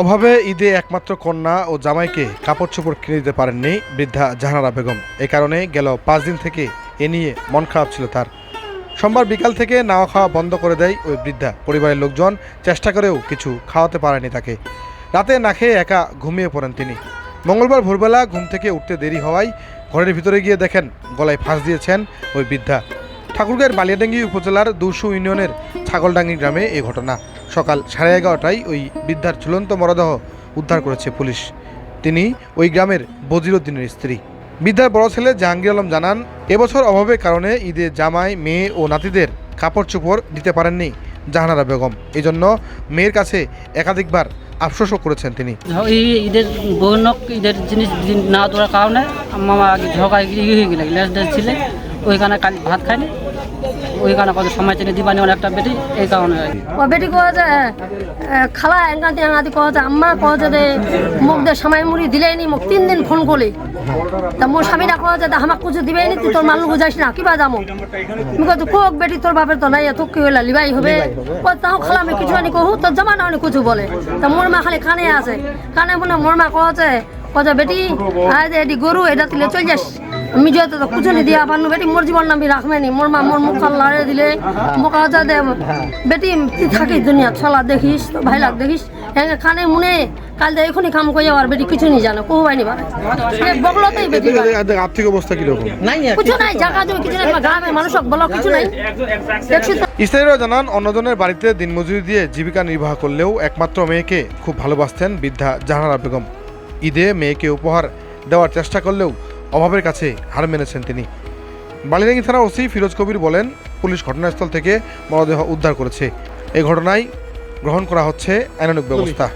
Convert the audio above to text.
অভাবে ঈদে একমাত্র কন্যা ও জামাইকে কাপড় চোপড় কিনে দিতে পারেননি বৃদ্ধা জাহানারা বেগম। এ কারণে গেল পাঁচ দিন থেকে এ নিয়ে মন খারাপ ছিল তার। সোমবার বিকাল থেকে নাওয়া খাওয়া বন্ধ করে দেয় ওই বৃদ্ধা। পরিবারের লোকজন চেষ্টা করেও কিছু খাওয়াতে পারেনি তাকে। রাতে না খেয়ে একা ঘুমিয়ে পড়েন তিনি। মঙ্গলবার ভোরবেলা ঘুম থেকে উঠতে দেরি হওয়ায় ঘরের ভিতরে গিয়ে দেখেন গলায় ফাঁস দিয়েছেন ওই বৃদ্ধা। ঠাকুরগাঁয়ের বালিয়াডাঙ্গি উপজেলার দুশো ইউনিয়নের ছাগলডাঙ্গি গ্রামে এই ঘটনা। সকাল সাড়ে এগারোটায় ওই বৃদ্ধার ঝুলন্ত মরদেহ উদ্ধার করেছে পুলিশ। তিনি ওই গ্রামের বজিরুদ্দিনের স্ত্রী। বৃদ্ধার বড় ছেলে জাহাঙ্গীর আলম জানান, এবছর অভাবের কারণে ঈদে জামাই, মেয়ে ও নাতিদের কাপড় চোপড় দিতে পারেননি জাহানারা বেগম। এই জন্য মেয়ের কাছে একাধিকবার আফসোসও করেছেন তিনি। ঈদের ঈদের জিনিস না কারণে মামা আগে হয়ে গেলে ওইখানে কালি ভাত খায়নি ওইখানে কত সময় চেনে দিবানি অনেকটা বেটি এই কারণে ও বেটি এ, খালা এঙ্গাতি এঙ্গাতি যে আম্মা কহ যে মোক দে সামাই মুড়ি দিলেই নি মোক তিন দিন ফোন করলি। তা মোর স্বামীরা কহ যে আমাক কিছু দিবেই নি তুই তোর মানুষ বুঝাইস না কিবা যামো। আমি কহ কোক বেটি তোর বাপের তো নাই তোক কি হইলা লিবাই হবে? ও তাও খালা আমি কিছু আনি কহু তোর জামা না কিছু বলে। তা মোর মা খালি কানে আছে। কানে মনে মোর মা কহ যে বেটি যে এটি গরু এটা তুলে চল যাস। আমি যেতে তো কুচনি দিয়া পারনু বেটি মোর জীবন নামি রাখবেনি মোর মা মোর মুখ লড়ে দিলে মোক আজা দে। বেটি তুই থাকিস দুনিয়া ছলা দেখিস তো ভাই লাগ দেখিস? হ্যাঁ কানে মনে কাল দে এখনই কাম করে যাওয়ার বেটি কিছু নি জানো কোহু বাইনি পারে বগলতেই বেটি আর্থিক অবস্থা কীরকম? কিছু নাই জায়গা জমি কিছু নাই গ্রামের মানুষ বলো কিছু নাই। স্থানীয়রা জানান অন্যজনের বাড়িতে দিনমজুরি দিয়ে জীবিকা নির্বাহ করলেও একমাত্র মেয়েকে খুব ভালোবাসতেন বৃদ্ধা জাহানারা বেগম। ঈদে মেয়েকে উপহার দেওয়ার চেষ্টা করলেও অভাবের কাছে হার মেনেছেন তিনি। বালিরাঙ্গি থানা ওসি ফিরোজ কবির বলেন, পুলিশ ঘটনাস্থল থেকে মরদেহ উদ্ধার করেছে। এই ঘটনায় গ্রহণ করা হচ্ছে আইনানুক ব্যবস্থা।